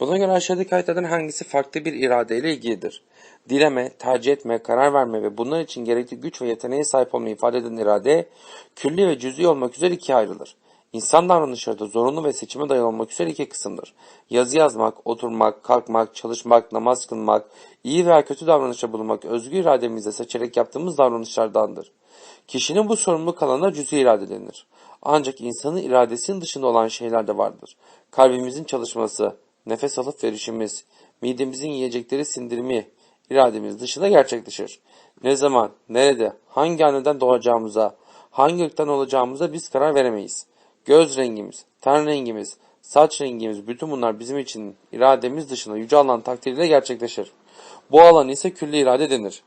Buna göre aşağıdaki ayetlerden hangisi farklı bir irade ile ilgilidir? Dileme, tercih etme, karar verme ve bunlar için gerekli güç ve yeteneğe sahip olmayı ifade eden irade, külli ve cüz'i olmak üzere ikiye ayrılır. İnsan davranışları da zorunlu ve seçime dayalı olmak üzere iki kısımdır. Yazı yazmak, oturmak, kalkmak, çalışmak, namaz kılmak, iyi veya kötü davranışta bulunmak özgür irademizle seçerek yaptığımız davranışlardandır. Kişinin bu sorumluluk alanına cüz'i irade denir. Ancak insanın iradesinin dışında olan şeyler de vardır. Kalbimizin çalışması, nefes alıp verişimiz, midemizin yiyecekleri sindirimi irademiz dışında gerçekleşir. Ne zaman, nerede, hangi anneden doğacağımıza, hangi ırktan olacağımıza biz karar veremeyiz. Göz rengimiz, ten rengimiz, saç rengimiz bütün bunlar bizim için irademiz dışında yüce Allah'ın takdiriyle gerçekleşir. Bu alan ise külli irade denir.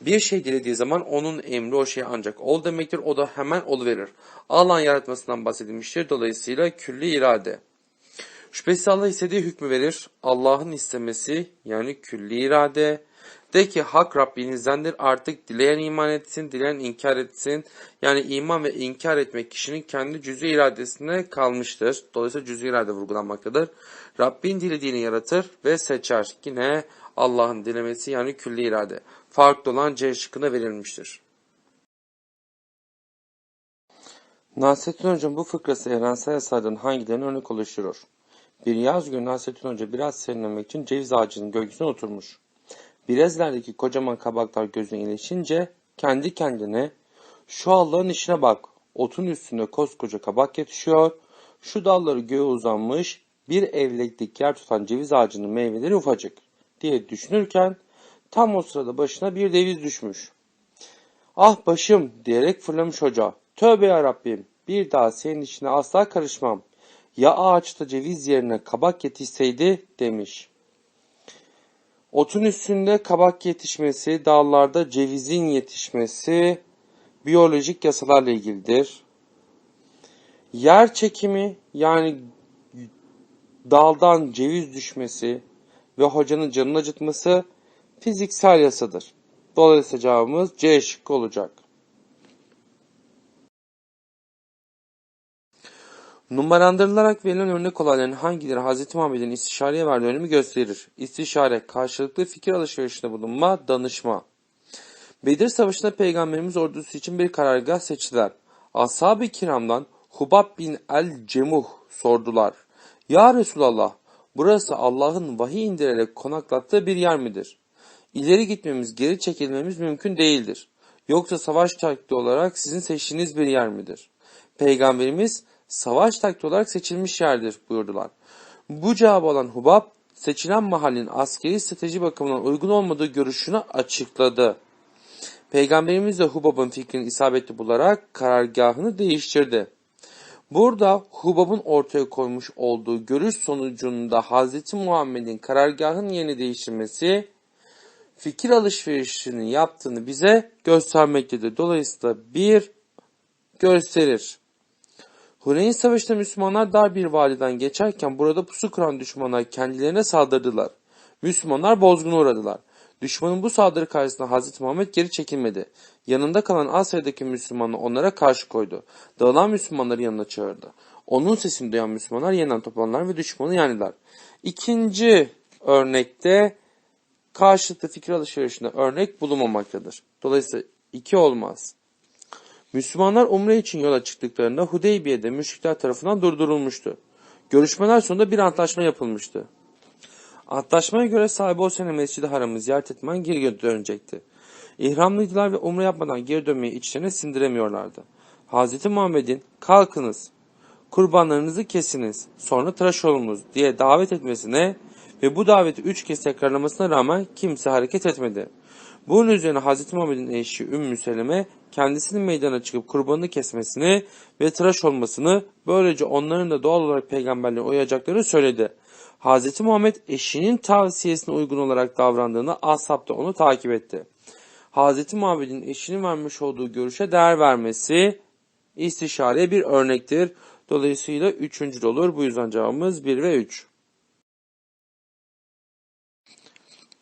Bir şey dilediği zaman onun emri o şey ancak ol demektir. O da hemen oluverir. Allah'ın yaratmasından bahsedilmiştir. Dolayısıyla külli irade. Şüphesiz Allah istediği hükmü verir. Allah'ın istemesi yani külli irade. De ki hak Rabbinizdendir artık dileyen iman etsin, dileyen inkar etsin. Yani iman ve inkar etmek kişinin kendi cüz'i iradesine kalmıştır. Dolayısıyla cüz'i irade vurgulanmaktadır. Rabbin dilediğini yaratır ve seçer. Yine Allah'ın dilemesi yani külli irade. Farklı olan C şıkkına verilmiştir. Nasrettin Hocam bu fıkrası evrensel yasalardan hangilerine örnek oluşturur? Bir yaz günü Nasrettin Hoca biraz serinlemek için ceviz ağacının gölgesine oturmuş. Birezlerdeki kocaman kabaklar gözüne ilişince kendi kendine şu Allah'ın işine bak. Otun üstünde koskoca kabak yetişiyor. Şu dalları göğe uzanmış bir evleklik yer tutan ceviz ağacının meyveleri ufacık diye düşünürken tam o sırada başına bir deviz düşmüş. Ah başım diyerek fırlamış hoca. Tövbe ya Rabbim bir daha senin işine asla karışmam. Ya ağaçta ceviz yerine kabak yetişseydi demiş. Otun üstünde kabak yetişmesi, dallarda cevizin yetişmesi biyolojik yasalarla ilgilidir. Yer çekimi yani daldan ceviz düşmesi ve hocanın canını acıtması fiziksel yasadır. Dolayısıyla cevabımız C şıkkı olacak. Numarandırılarak verilen örnek olayların hangileri Hz. Muhammed'in istişareye verdiği önemi gösterir? İstişare, karşılıklı fikir alışverişinde bulunma, danışma. Bedir Savaşı'nda Peygamberimiz ordusu için bir karargah seçtiler. Ashab-ı kiramdan Hubab bin el-Cemuh sordular. Ya Resulallah, burası Allah'ın vahiy indirerek konaklattığı bir yer midir? İleri gitmemiz, geri çekilmemiz mümkün değildir. Yoksa savaş taktiği olarak sizin seçtiğiniz bir yer midir? Peygamberimiz savaş taktiği olarak seçilmiş yerdir buyurdular. Bu cevabı alan Hubab, seçilen mahallin askeri strateji bakımından uygun olmadığı görüşünü açıkladı. Peygamberimiz de Hubab'ın fikrini isabetli bularak karargahını değiştirdi. Burada Hubab'ın ortaya koymuş olduğu görüş sonucunda Hz. Muhammed'in karargahın yerini değiştirmesi fikir alışverişini yaptığını bize göstermektedir. Dolayısıyla bir gösterir. Huneyn Savaşı'nda Müslümanlar dar bir vadiden geçerken burada pusu kuran düşmanlar kendilerine saldırdılar. Müslümanlar bozguna uğradılar. Düşmanın bu saldırı karşısında Hazreti Muhammed geri çekilmedi. Yanında kalan az sayıdaki Müslümanı onlara karşı koydu. Dağılan Müslümanları yanına çağırdı. Onun sesini duyan Müslümanlar yeniden toplandılar ve düşmanı yendiler. İkinci örnekte karşılıklı fikir alışverişinde örnek bulunmamaktadır. Dolayısıyla iki olmaz. Müslümanlar umre için yola çıktıklarında Hudeybiye'de müşrikler tarafından durdurulmuştu. Görüşmeler sonunda bir antlaşma yapılmıştı. Antlaşmaya göre sahibi o sene Mescid-i Haram'ı ziyaret etmen geri dönecekti. İhramlıydılar ve umre yapmadan geri dönmeyi içlerine sindiremiyorlardı. Hz. Muhammed'in kalkınız, kurbanlarınızı kesiniz, sonra tıraş olunuz diye davet etmesine ve bu daveti üç kez tekrarlamasına rağmen kimse hareket etmedi. Bunun üzerine Hz. Muhammed'in eşi Ümmü Seleme kendisinin meydana çıkıp kurbanını kesmesini ve tıraş olmasını böylece onların da doğal olarak peygamberliğe uyacaklarını söyledi. Hz. Muhammed eşinin tavsiyesine uygun olarak davrandığını ashab da onu takip etti. Hz. Muhammed'in eşinin vermiş olduğu görüşe değer vermesi istişareye bir örnektir. Dolayısıyla üçüncü olur. Bu yüzden cevabımız 1 ve 3.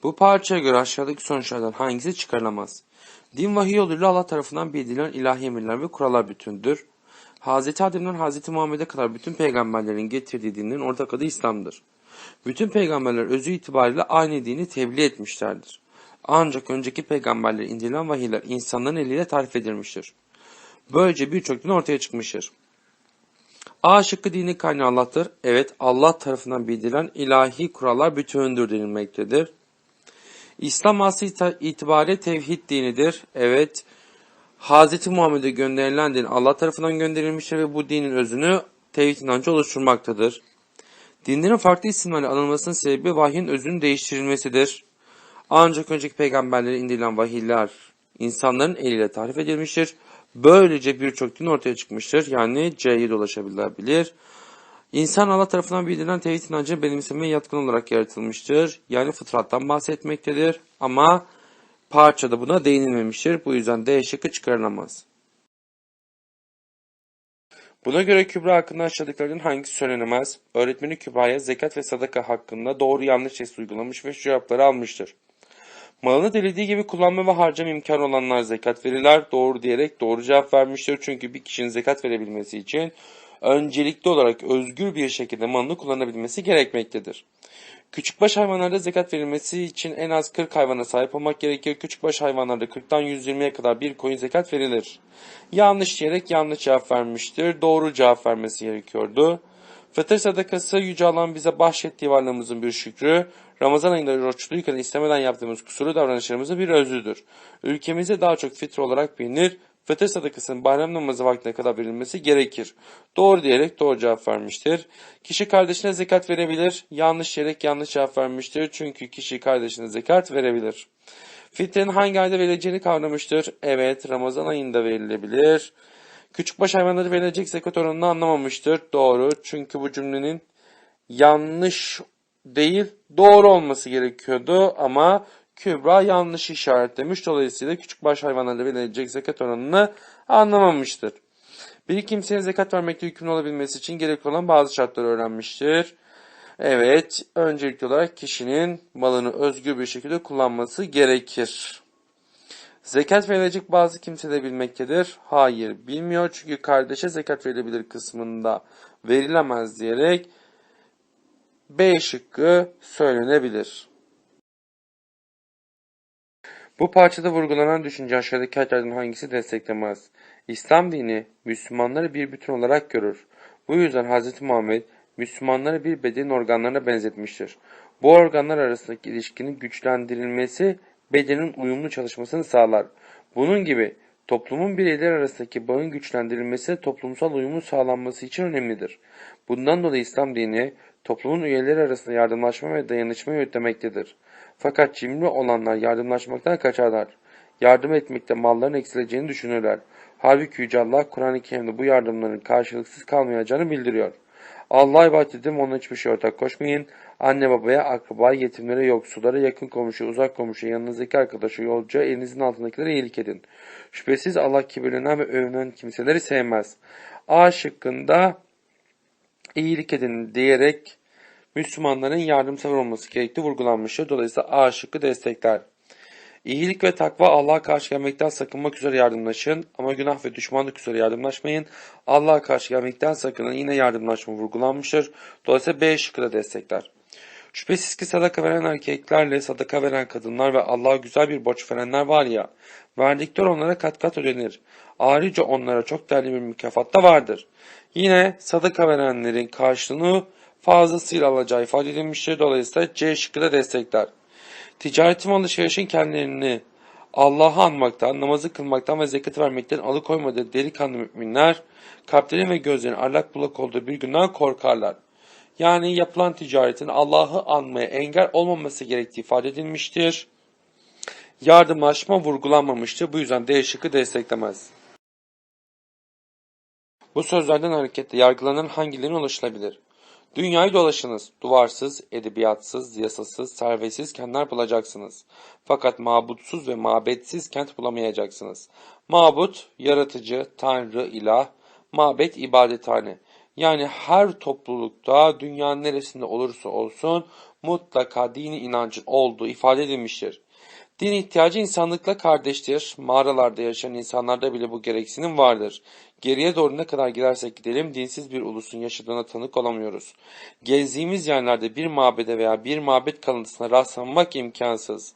Bu parçaya göre aşağıdaki sonuçlardan hangisi çıkarılamaz? Din vahiy yoluyla Allah tarafından bildirilen ilahi emirler ve kurallar bütündür. Hz. Adem'den Hz. Muhammed'e kadar bütün peygamberlerin getirdiği dinin ortak adı İslam'dır. Bütün peygamberler özü itibariyle aynı dini tebliğ etmişlerdir. Ancak önceki peygamberlere indirilen vahiyler insanların eliyle tarif edilmiştir. Böylece birçok din ortaya çıkmıştır. A şıkkı dini kaynağı Allah'tır. Evet Allah tarafından bildirilen ilahi kurallar bütündür denilmektedir. İslam aslı itibariyle tevhid dinidir. Evet Hz. Muhammed'e gönderilen din Allah tarafından gönderilmiştir ve bu dinin özünü tevhid inancı oluşturmaktadır. Dinlerin farklı isimlerle anılmasının sebebi vahyin özünün değiştirilmesidir. Ancak önceki peygamberlere indirilen vahiyler insanların eliyle tarif edilmiştir. Böylece birçok din ortaya çıkmıştır. Yani C'ye de ulaşabilir. İnsan Allah tarafından bildirilen tevhid inancını benimsemeye yatkın olarak yaratılmıştır. Yani fıtrattan bahsetmektedir. Ama parçada buna değinilmemiştir. Bu yüzden D şıkkı çıkarılamaz. Buna göre Kübra hakkında aşağıdakilerden hangisi söylenemez? Öğretmeni Kübra'ya zekat ve sadaka hakkında doğru yanlış test uygulamış ve şu cevapları almıştır. Malını dilediği gibi kullanma ve harcama imkanı olanlar zekat verirler. Doğru diyerek doğru cevap vermiştir. Çünkü bir kişinin zekat verebilmesi için öncelikli olarak özgür bir şekilde malını kullanabilmesi gerekmektedir. Küçükbaş hayvanlarda zekat verilmesi için en az 40 hayvana sahip olmak gerekir. Küçükbaş hayvanlarda 40'tan 120'ye kadar bir koyun zekat verilir. Yanlış diyerek yanlış cevap vermiştir. Doğru cevap vermesi gerekiyordu. Fıtır sadakası Yüce Allah'ın bize bahşettiği varlığımızın bir şükrü. Ramazan ayında oruçluyken istemeden yaptığımız kusuru davranışlarımızın bir özüdür. Ülkemizde daha çok fitre olarak bilinir. Fıtır sadakasının bayram namazı vaktine kadar verilmesi gerekir. Doğru diyerek doğru cevap vermiştir. Kişi kardeşine zekat verebilir. Yanlış diyerek yanlış cevap vermiştir. Çünkü kişi kardeşine zekat verebilir. Fitrenin hangi ayda verileceğini kavramıştır. Evet Ramazan ayında verilebilir. Küçükbaş hayvanları verilecek zekat oranını anlamamıştır. Doğru. Çünkü bu cümlenin yanlış değil doğru olması gerekiyordu ama Kübra yanlış işaretlemiş. Dolayısıyla küçükbaş hayvanlara verilecek zekat oranını anlamamıştır. Bir kimseye zekat vermekte yükümlü olabilmesi için gerekli olan bazı şartları öğrenmiştir. Evet, öncelikli olarak kişinin malını özgür bir şekilde kullanması gerekir. Zekat verilecek bazı kimseler bilmektedir. Hayır, bilmiyor çünkü kardeşe zekat verilebilir kısmında verilemez diyerek B şıkkı söylenebilir. Bu parçada vurgulanan düşünce aşağıdaki hayatlardan hangisi desteklemez? İslam dini Müslümanları bir bütün olarak görür. Bu yüzden Hz. Muhammed Müslümanları bir bedenin organlarına benzetmiştir. Bu organlar arasındaki ilişkinin güçlendirilmesi bedenin uyumlu çalışmasını sağlar. Bunun gibi toplumun bireyler arasındaki bağın güçlendirilmesi toplumsal uyumun sağlanması için önemlidir. Bundan dolayı İslam dini toplumun üyeleri arasında yardımlaşma ve dayanışmayı öğütlemektedir. Fakat cimri olanlar yardımlaşmaktan kaçarlar. Yardım etmekte malların eksileceğini düşünürler. Halbuki Yüce Allah Kur'an-ı Kerim'de bu yardımların karşılıksız kalmayacağını bildiriyor. Allah'a ibadet edin, ona hiçbir şey ortak koşmayın. Anne babaya, akrabaya, yetimlere, yoksullara, yakın komşu, uzak komşu, yanınızdaki arkadaşı, yolcuya, elinizin altındakilere iyilik edin. Şüphesiz Allah kibirlenen ve övünen kimseleri sevmez. A şıkkında iyilik edin diyerek Müslümanların yardımsever olması gerektiği vurgulanmıştır. Dolayısıyla A şıkkı destekler. İyilik ve takva Allah'a karşı gelmekten sakınmak üzere yardımlaşın ama günah ve düşmanlık üzere yardımlaşmayın. Allah'a karşı gelmekten sakının yine yardımlaşma vurgulanmıştır. Dolayısıyla B şıkkı da destekler. Şüphesiz ki sadaka veren erkeklerle sadaka veren kadınlar ve Allah'a güzel bir borç verenler var ya, verdikleri onlara kat kat ödenir. Ayrıca onlara çok değerli bir mükafat da vardır. Yine sadaka verenlerin karşılığını fazlasıyla alacağı ifade edilmiştir. Dolayısıyla C şıkkı da destekler. Ticaretin ve alışverişin kendilerini Allah'ı anmaktan, namazı kılmaktan ve zekat vermekten alıkoymadığı delikanlı müminler, kalplerin ve gözlerin allak bullak olduğu bir günden korkarlar. Yani yapılan ticaretin Allah'ı anmaya engel olmaması gerektiği ifade edilmiştir. Yardımlaşma vurgulanmamıştır. Bu yüzden D şıkkı desteklemez. Bu sözlerden hareketle yargılanan hangilerine ulaşılabilir? Dünyayı dolaşınız. Duvarsız, edebiyatsız, yasasız, servetsiz kentler bulacaksınız. Fakat mabutsuz ve mabetsiz kent bulamayacaksınız. Mabut, yaratıcı, tanrı, ilah, mabet, ibadethane. Yani her toplulukta dünyanın neresinde olursa olsun mutlaka dini inancın olduğu ifade edilmiştir. Din ihtiyacı insanlıkla kardeştir. Mağaralarda yaşayan insanlarda bile bu gereksinim vardır. Geriye doğru ne kadar gidersek gidelim dinsiz bir ulusun yaşadığına tanık olamıyoruz. Gezdiğimiz yerlerde bir mabede veya bir mabet kalıntısına rastlanmak imkansız.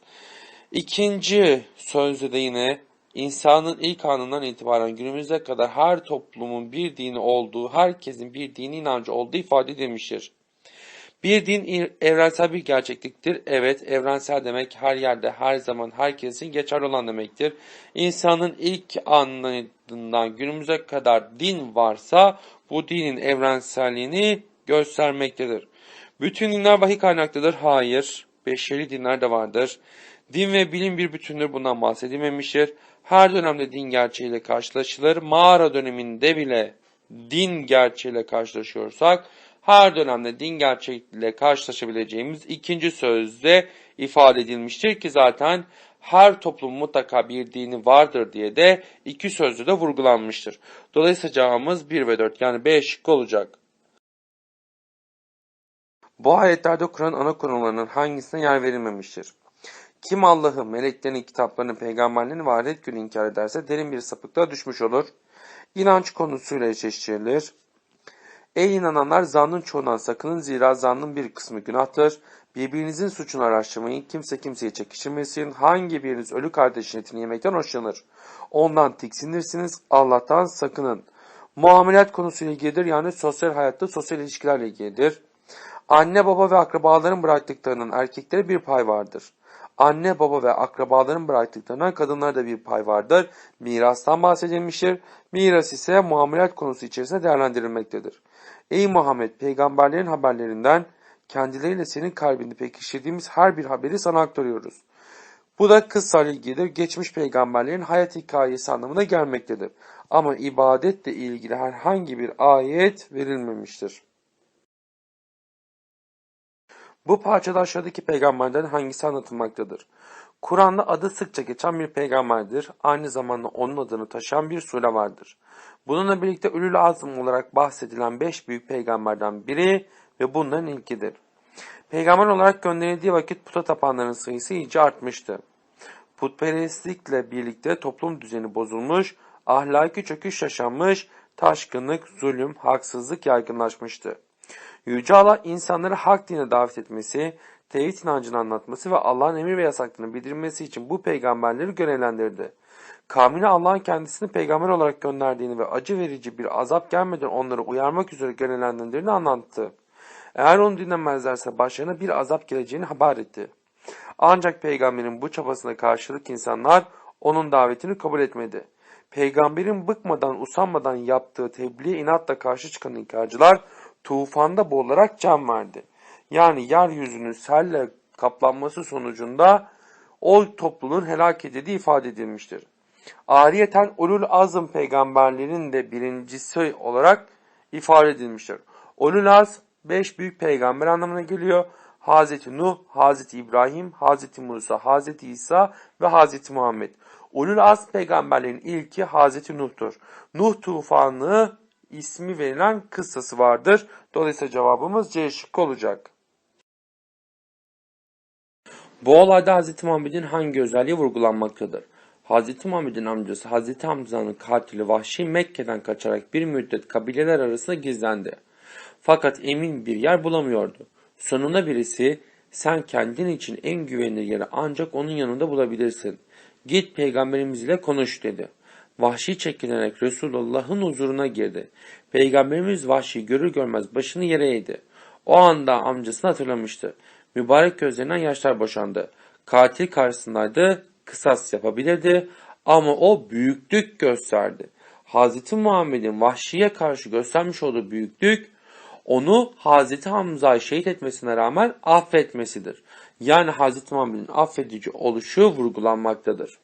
İkinci sözde de yine insanın ilk anından itibaren günümüze kadar her toplumun bir dini olduğu, herkesin bir dini inancı olduğu ifade edilmiştir. Bir din evrensel bir gerçekliktir. Evet, evrensel demek her yerde, her zaman, herkesin geçerli olan demektir. İnsanın ilk anından günümüze kadar din varsa bu dinin evrenselliğini göstermektedir. Bütün dinler vahiy kaynaklıdır. Hayır. Beşeri dinler de vardır. Din ve bilim bir bütündür bundan bahsedilmemiştir. Her dönemde din gerçeğiyle karşılaşılır. Mağara döneminde bile din gerçeğiyle karşılaşıyorsak her dönemde din gerçeğiyle karşılaşabileceğimiz ikinci sözde ifade edilmiştir ki zaten her toplum mutlaka bir dini vardır diye de iki sözlü de vurgulanmıştır. Dolayısıyla cevabımız 1 ve 4 yani B şıkkı olacak. Bu ayetlerde Kur'an ana konularının hangisine yer verilmemiştir? Kim Allah'ı, meleklerin, kitaplarını, peygamberlerini ve ahiret günü inkar ederse derin bir sapıklığa düşmüş olur. İnanç konusuyla eşleştirilir. Ey inananlar zannın çoğundan sakının zira zannın bir kısmı günahtır. Birbirinizin suçunu araştırmayın. Kimse kimseyi çekiştirmesin. Hangi biriniz ölü kardeşin etini yemekten hoşlanır? Ondan tiksinirsiniz. Allah'tan sakının. Muamelat konusuyla ilgilidir. Yani sosyal hayatta sosyal ilişkilerle ilgilidir. Anne baba ve akrabaların bıraktıklarının erkeklere bir pay vardır. Anne baba ve akrabaların bıraktıklarından kadınlara da bir pay vardır. Mirastan bahsedilmiştir. Miras ise muamelat konusu içerisinde değerlendirilmektedir. Ey Muhammed peygamberlerin haberlerinden kendileriyle senin kalbinde pekiştirdiğimiz her bir haberi sana aktarıyoruz. Bu da kıssa ilgilidir. Geçmiş peygamberlerin hayat hikayesi anlamına gelmektedir. Ama ibadetle ilgili herhangi bir ayet verilmemiştir. Bu parçada aşağıdaki peygamberden hangisi anlatılmaktadır? Kur'an'da adı sıkça geçen bir peygamberdir. Aynı zamanda onun adını taşıyan bir sure vardır. Bununla birlikte Ülül Azm olarak bahsedilen beş büyük peygamberden biri ve bunların ilkidir. Peygamber olarak gönderildiği vakit puta tapanların sayısı iyice artmıştı. Putperestlikle birlikte toplum düzeni bozulmuş, ahlaki çöküş yaşanmış, taşkınlık, zulüm, haksızlık yaygınlaşmıştı. Yüce Allah insanları hak dine davet etmesi, tevhid inancını anlatması ve Allah'ın emir ve yasaklarını bildirmesi için bu peygamberleri görevlendirdi. Kavmine Allah'ın kendisini peygamber olarak gönderdiğini ve acı verici bir azap gelmeden onları uyarmak üzere görevlendirdiğini anlattı. Eğer onu dinlemezlerse başlarına bir azap geleceğini haber etti. Ancak peygamberin bu çabasına karşılık insanlar onun davetini kabul etmedi. Peygamberin bıkmadan usanmadan yaptığı tebliğe inatla karşı çıkan inkarcılar tufanda boğularak can verdi. Yani yeryüzünün selle kaplanması sonucunda o topluluğun helak edildiği ifade edilmiştir. Ariyeten Ulul Azm peygamberlerin de birincisi olarak ifade edilmiştir. Ulul Azm beş büyük peygamber anlamına geliyor. Hazreti Nuh, Hazreti İbrahim, Hazreti Musa, Hazreti İsa ve Hazreti Muhammed. Ulul Azm peygamberlerin ilki Hazreti Nuh'tur. Nuh tufanı ismi verilen kıssası vardır. Dolayısıyla cevabımız C şıkkı olacak. Bu olayda Hz. Muhammed'in hangi özelliği vurgulanmaktadır? Hz. Muhammed'in amcası Hz. Hamza'nın katili Vahşi Mekke'den kaçarak bir müddet kabileler arasında gizlendi. Fakat emin bir yer bulamıyordu. Sonunda birisi sen kendin için en güvenilir yeri ancak onun yanında bulabilirsin. Git peygamberimiz ile konuş dedi. Vahşi çekinerek Resulullah'ın huzuruna girdi. Peygamberimiz Vahşi görür görmez başını yere eğdi. O anda amcasını hatırlamıştı. Mübarek gözlerinden yaşlar boşandı. Katil karşısındaydı, kısas yapabilirdi ama o büyüklük gösterdi. Hz. Muhammed'in Vahşi'ye karşı göstermiş olduğu büyüklük onu Hz. Hamza'yı şehit etmesine rağmen affetmesidir. Yani Hz. Muhammed'in affedici oluşu vurgulanmaktadır.